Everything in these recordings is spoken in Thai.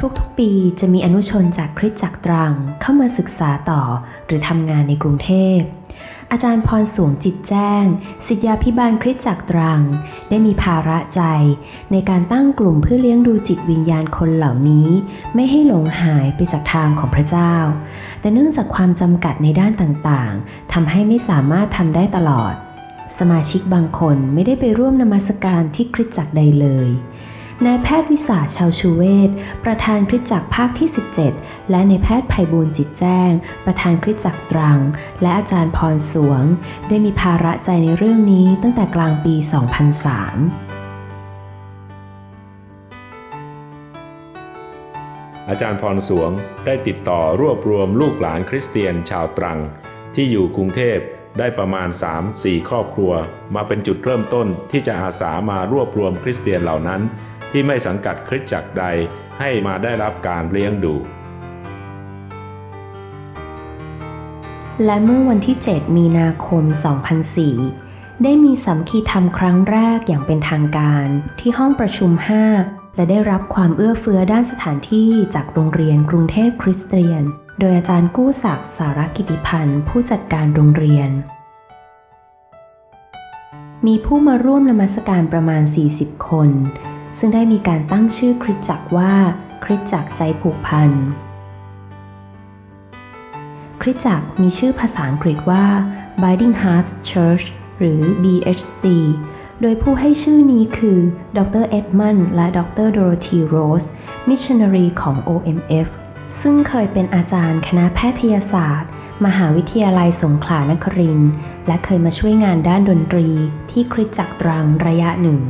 ทุกๆ ปีจะมีอนุชนจากคริสตจักรตรังเข้ามาศึกษาต่อหรือทำงานในกรุงเทพ อาจารย์พรสวงจิตแจ้งศิษยาพิบาลคริสตจักรตรัง ได้มีภาระใจ ในการตั้งกลุ่มเพื่อเลี้ยงดูจิตวิญญาณคนเหล่านี้ ไม่ให้หลงหายไปจากทางของพระเจ้า แต่เนื่องจากความจำกัดในด้านต่างๆทำให้ไม่สามารถทำได้ตลอด สมาชิกบางคนไม่ได้ไปร่วมนมัสการที่คริสตจักรใดเลย นายแพทย์วิสาชาวชูเวศประธานคริสจักรภาคที่ 17 และนายแพทย์ไพบูลจิตแจ้ง ประธานคริสจักรตรัง และอาจารย์พรสวง ได้มีภาระใจในเรื่องนี้ตั้งแต่กลางปี 2003อาจารย์พรสวงได้ติดต่อรวบรวมลูกหลานคริสเตียนชาวตรัง ที่อยู่กรุงเทพได้ประมาณ 3-4 ครอบครัว มาเป็นจุดเริ่มต้นที่จะอาสามา รวบรวมคริสเตียนเหล่านั้น ที่ไม่สังกัดคริสตจักรใดให้มาได้รับการเลี้ยงดู และเมื่อวันที่ 7 มีนาคม 2004 ได้มีสัมคีธรรมครั้งแรกอย่างเป็นทางการที่ห้องประชุม 5 และได้รับความเอื้อเฟื้อด้านสถานที่จากโรงเรียนกรุงเทพคริสเตียน โดยอาจารย์กู้ศักดิ์สารกิติพันธ์ผู้จัดการโรงเรียนมีผู้มาร่วมนมัสการประมาณ 40 คน ซึ่งได้มีการตั้งชื่อคริสตจักรว่าคริสตจักรใจผูกพัน คริสตจักรมีชื่อภาษาอังกฤษว่า Binding Hearts Church หรือ BHC โดยผู้ให้ชื่อนี้คือ ดรเอ็ดมันและดรโดโรธีโรส มิชชันนารีของ OMF ซึ่งเคยเป็นอาจารย์คณะแพทยศาสตร์ มหาวิทยาลัยสงขลานครินทร์และเคยมาช่วยงานด้านดนตรีที่คริสตจักรตรังระยะหนึ่ง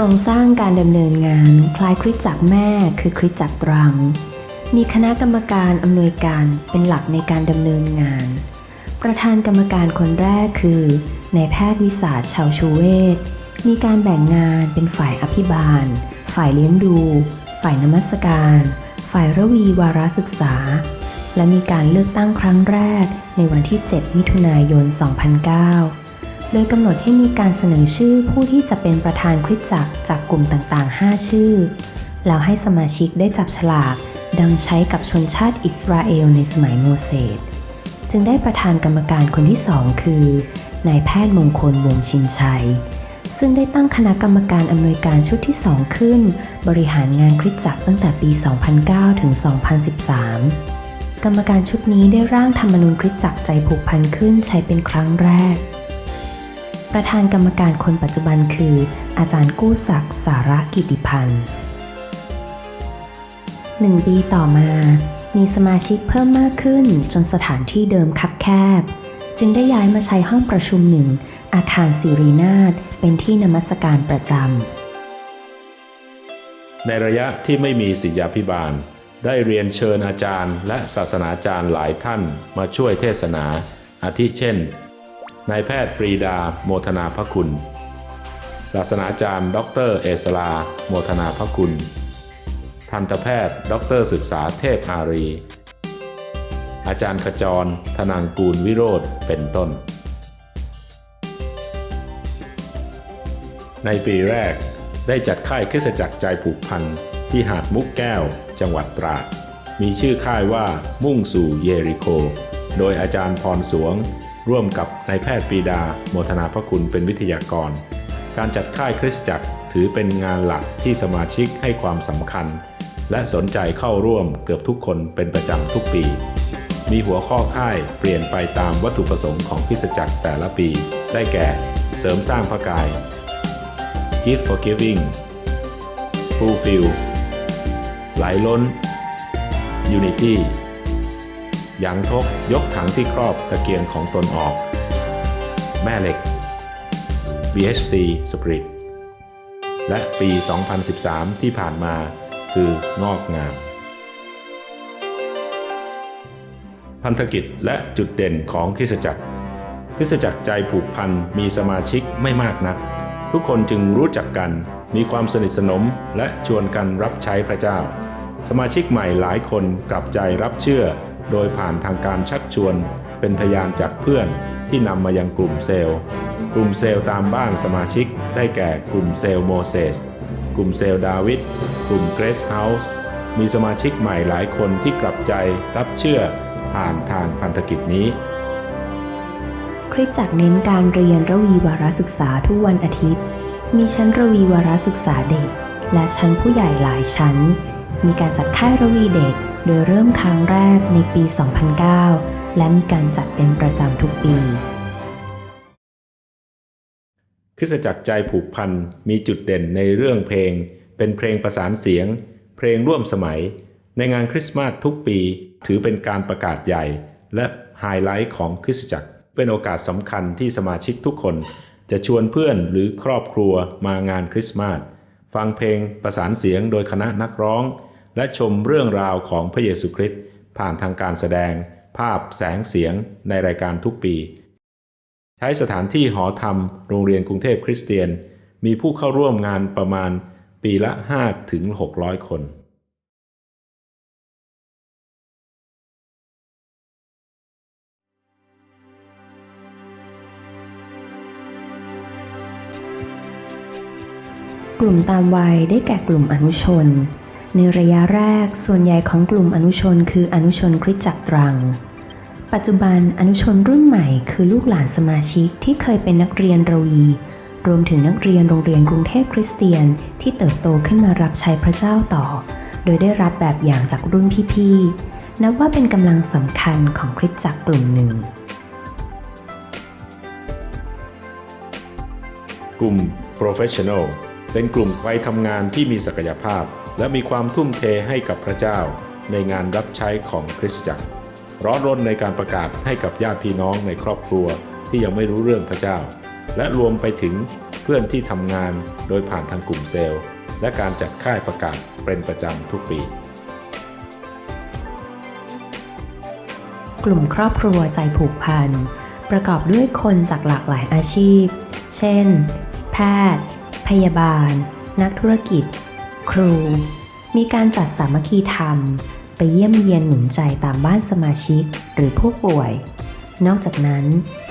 ครงสร้างการดำเนินงานคล้ายคริสตจักรแม่คือคริสตจักรตรัง มีคณะกรรมการอำนวยการเป็นหลักในการดำเนินงาน ประธานกรรมการคนแรกคือนายแพทย์วิสาชชาวชูเวศมีการแบ่งงานเป็นฝ่ายอภิบาล ฝ่ายเลี้ยงดู ฝ่ายนมัสการ ฝ่ายระวีวาระศึกษา และมีการเลือกตั้งครั้งแรกในวันที่ 7 มิถุนายน 2009 โดยกำหนดให้มีการเสนอชื่อผู้ที่จะเป็นประธานคริสตจักรจากกลุ่มต่างๆ 5 ชื่อ แล้วให้สมาชิกได้จับฉลาก ดังใช้กับชนชาติอิสราเอลในสมัยโมเสส จึงได้ประธานกรรมการคนที่สองคือนายแพทย์มงคลวงชินชัย ซึ่งได้ตั้งคณะกรรมการอำนวยการชุดที่สองขึ้น บริหารงานคริสตจักรตั้งแต่ปี 2009 ถึง 2013 กรรมการชุดนี้ได้ร่างธรรมนูญคริสตจักรใจผูกพันขึ้นใช้เป็นครั้งแรก ประธานกรรมการคนปัจจุบันคือ อาจารย์กู้ศักดิ์สาระกิติพันธ์หนึ่งปีต่อมา มีสมาชิกเพิ่มมากขึ้นจนสถานที่เดิมคับแคบ จึงได้ย้ายมาใช้ห้องประชุมหนึ่ง อาคารสิรินาถเป็นที่นมัสการประจำในระยะที่ไม่มีศิษยาพิบาล ได้เรียนเชิญอาจารย์ และศาสนาจารย์หลายท่านมาช่วยเทศนา อาทิเช่น นายแพทย์ปรีดา โมทนาพระคุณ ศาสนาจารย์ ดรเอสลา โมทนาพระคุณ ทันตแพทย์ ดรศึกษาเทพอารี อาจารย์ขจร ธนังกูลวิโรธเป็นต้น ในปีแรกได้จัดค่ายคริสตจักรใจผูกพันที่หาดมุกแก้ว จังหวัดตราด มีชื่อค่ายว่ามุ่งสู่เยริโค โดยอาจารย์พรสวง ร่วมกับนายแพทย์ปีดา โมทนาพระคุณเป็นวิทยากร การจัดค่ายคริสตจักรถือเป็นงานหลักที่สมาชิกให้ความสำคัญ และสนใจเข้าร่วมเกือบทุกคนเป็นประจำทุกปี มีหัวข้อค่ายเปลี่ยนไปตามวัตถุประสงค์ของคริสตจักรแต่ละปี ได้แก่ เสริมสร้างพระกาย Gift for Giving Fulfill ไหลล้น Unity ยังทกยกถังที่ครอบตะเกียงของตนออก แม่เหล็ก BHC Spirit และปี 2013 ที่ผ่านมาคืองอกงาม พันธกิจและจุดเด่นของคริสจักรคริสจักรใจผูกพันมีสมาชิกไม่มากนัก ทุกคนจึงรู้จักกันมีความสนิทสนมและชวนกันรับใช้พระเจ้า สมาชิกใหม่หลายคนกลับใจรับเชื่อ โดยผ่านทางการชักชวน เป็นพยานจากเพื่อนที่นำมายังกลุ่มเซลล์ กลุ่มเซลล์ตามบ้านสมาชิกได้แก่กลุ่มเซลล์โมเสส กลุ่มเซลล์ดาวิด กลุ่มเกรสเฮาส์ มีสมาชิกใหม่หลายคนที่กลับใจรับเชื่อผ่านทางพันธกิจนี้ คริสจักเน้นการเรียนระวีวารศึกษาทุกวันอาทิตย์ มีชั้นระวีวารศึกษาเด็ก และชั้นผู้ใหญ่หลายชั้น มีการจัดค่ายระวีเด็ก โดยเริ่มครั้งแรกในปี 2009 และมีการจัดเป็นประจำทุกปีคริสจักรใจผูกพันมีจุดเด่นในเรื่องเพลง เป็นเพลงประสานเสียง เพลงร่วมสมัย ในงานคริสต์มาสทุกปี ถือเป็นการประกาศใหญ่ และไฮไลท์ของคริสตจักร เป็นโอกาสสำคัญที่สมาชิกทุกคน จะชวนเพื่อนหรือครอบครัวมางานคริสต์มาสฟังเพลงประสานเสียงโดยคณะนักร้อง และชมเรื่องราวของพระเยซูคริสต์ผ่านทางการแสดง ภาพแสงเสียงในรายการทุกปี ใช้สถานที่หอธรรม โรงเรียนกรุงเทพคริสเตียน มีผู้เข้าร่วมงานประมาณปีละ 5 ถึง 600 คน กลุ่มตามวัยได้แก่กลุ่มอนุชน ในระยะแรกส่วนใหญ่ของกลุ่มอนุชนคืออนุชนคริสตจักรตรัง ปัจจุบันอนุชนรุ่นใหม่คือลูกหลานสมาชิกที่เคยเป็นนักเรียนรวี รวมถึงนักเรียนโรงเรียนกรุงเทพคริสเตียนที่เติบโตขึ้นมารับใช้พระเจ้าต่อ โดยได้รับแบบอย่างจากรุ่นพี่ๆนับว่าเป็นกำลังสำคัญของคริสตจักรกลุ่มหนึ่งกลุ่ม Professional เป็นกลุ่มวัยทำงานที่มีศักยภาพ และมีความทุ่มเทให้กับพระเจ้าในงานรับใช้ของคริสตจักร ร้อนรนในการประกาศให้กับญาติพี่น้องในครอบครัวที่ยังไม่รู้เรื่องพระเจ้า และรวมไปถึงเพื่อนที่ทำงานโดยผ่านทางกลุ่มเซลล์ และการจัดค่ายประกาศเป็นประจำทุกปี กลุ่มครอบครัวใจผูกพัน ประกอบด้วยคนจากหลากหลายอาชีพ เช่น แพทย์ พยาบาล นักธุรกิจ ครู มีการจัดสามัคคีธรรม ไปเยี่ยมเยียนหนุนใจตามบ้านสมาชิกหรือผู้ป่วย นอกจากนั้น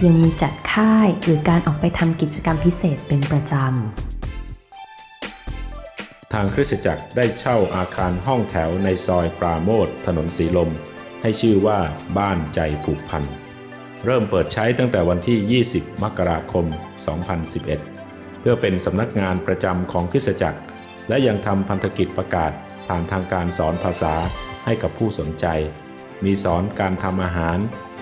ยังมีจัดค่ายหรือการออกไปทำกิจกรรมพิเศษเป็นประจำ ทางคริสตจักรได้เช่าอาคารห้องแถวในซอยปราโมทถนนสีลม ให้ชื่อว่าบ้านใจผูกพัน เริ่มเปิดใช้ตั้งแต่วันที่ 20 มกราคม 2011 เพื่อเป็นสำนักงานประจำของคริสตจักร และยังทำพันธกิจประกาศผ่านทางการสอนภาษาให้กับผู้สนใจ มีสอนการทำอาหาร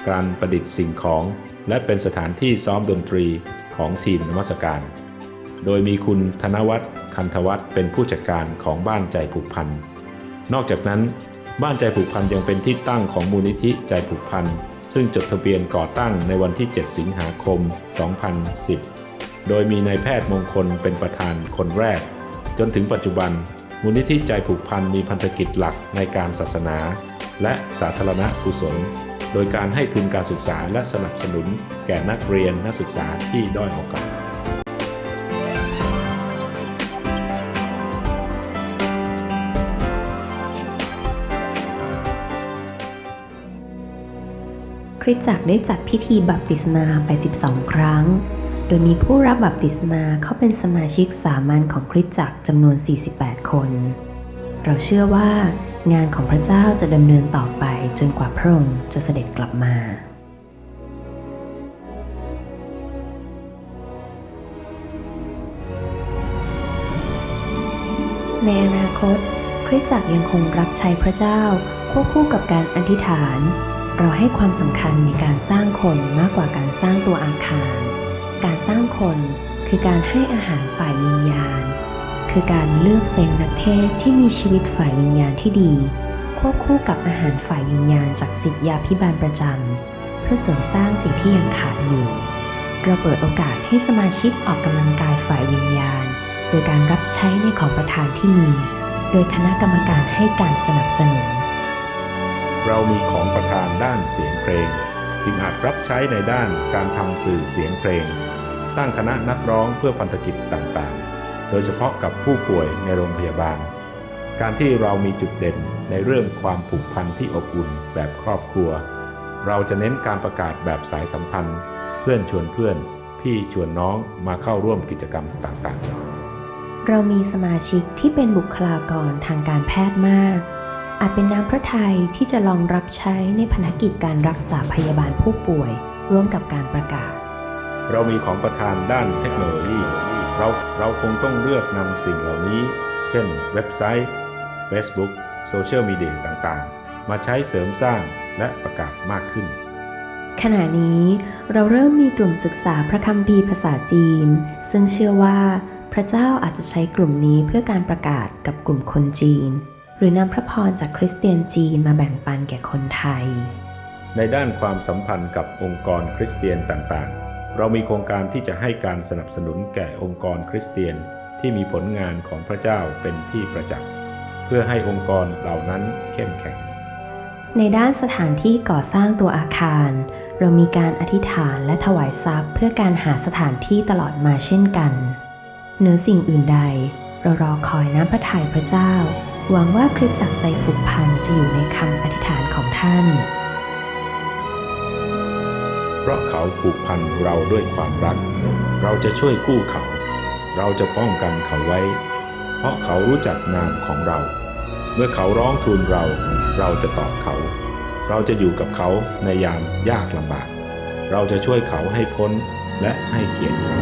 การประดิษฐ์สิ่งของ และเป็นสถานที่ซ้อมดนตรีของทีมนมัสการ โดยมีคุณธนวัฒน์คันธวัฒน์เป็นผู้จัดการของบ้านใจผูกพัน นอกจากนั้น บ้านใจผูกพันยังเป็นที่ตั้งของมูลนิธิใจผูกพัน ซึ่งจดทะเบียนก่อตั้งในวันที่ 7 สิงหาคม 2010 โดยมีนายแพทย์มงคลเป็นประธานคนแรก จนถึงปัจจุบัน มูลนิธิใจผูกพันมีพันธกิจหลักในการศาสนา และสาธารณกุศล โดยการให้ทุนการศึกษาและสนับสนุน แก่นักเรียนนักศึกษาที่ด้อยโอกาสคริสตจักรได้จัดพิธีบัพติศมาไป 12 ครั้ง โดยมีผู้รับบัพติศมาเข้าเป็นสมาชิกสามัญของคริสตจักรจำนวน 48 คน เราเชื่อว่างานของพระเจ้าจะดำเนินต่อไปจนกว่าพระองค์จะเสด็จกลับมาในอนาคต คริสตจักรยังคงรับใช้พระเจ้า ควบคู่กับการอธิษฐาน เราให้ความสำคัญในการสร้างคนมากกว่าการสร้างตัวอาคาร การสร้างคนคือการให้อาหารฝ่ายวิญญาณ คือการเลือกเป็นนักเทศที่มีชีวิตฝ่ายวิญญาณที่ดี ควบคู่กับอาหารฝ่ายวิญญาณจากสิทธยาพิบาลประจำเพื่อเสริมสร้างสิ่งที่ยังขาดอยู่เราเปิดโอกาสให้สมาชิกออกกำลังกายฝ่ายวิญญาณ โดยการรับใช้ในของประทานที่มี โดยคณะกรรมการให้การสนับสนุน เรามีของประทานด้านเสียงเพลง จึงอาจรับใช้ในด้านการทำสื่อเสียงเพลง ตั้งคณะนักร้องเพื่อพันธกิจต่างๆ โดยเฉพาะกับผู้ป่วยในโรงพยาบาล การที่เรามีจุดเด่นในเรื่องความผูกพันที่อบอุ่นแบบครอบครัว เราจะเน้นการประกาศแบบสายสัมพันธ์ เพื่อนชวนเพื่อน พี่ชวนน้องมาเข้าร่วมกิจกรรมต่างๆ เรามีสมาชิกที่เป็นบุคลากรทางการแพทย์มาก อาจเป็นน้ำพระทัยที่จะลองรับใช้ในภารกิจการรักษาพยาบาลผู้ป่วย ร่วมกับการประกาศ เรามีของประทานด้านเทคโนโลยี เราเราคงต้องเลือกนำสิ่งเหล่านี้ เช่น เว็บไซต์ Facebook โซเชียลมีเดียต่างๆ มาใช้เสริมสร้างและประกาศมากขึ้น ขณะนี้เราเริ่มมีกลุ่มศึกษาพระคัมภีร์ภาษาจีน ซึ่งเชื่อว่าพระเจ้าอาจจะใช้กลุ่มนี้เพื่อการประกาศกับกลุ่มคนจีน หรือนำพระพรจากคริสเตียนจีนมาแบ่งปันแก่คนไทย ในด้านความสัมพันธ์กับองค์กรคริสเตียนต่างๆ เรามีโครงการที่จะให้การสนับสนุนแก่องค์กรคริสเตียนที่มีผลงานของพระเจ้าเป็นที่ประจักษ์เพื่อให้องค์กรเหล่านั้นเข้มแข็ง ในด้านสถานที่ก่อสร้างตัวอาคาร เรามีการอธิษฐานและถวายทรัพย์ เพื่อการหาสถานที่ตลอดมาเช่นกันเหนือสิ่งอื่นใด เรารอคอยน้ำพระทัยพระเจ้า หวังว่าคริสตจักรใจผูกพันจะอยู่ในคำอธิษฐานของท่าน เพราะเขาผูกพันเราด้วยความรัก เราจะช่วยกู้เขา เราจะป้องกันเขาไว้ เพราะเขารู้จักนามของเรา เมื่อเขาร้องทูลเรา เราจะตอบเขา เราจะอยู่กับเขาในยามยากลำบาก เราจะช่วยเขาให้พ้นและให้เกียรติเขา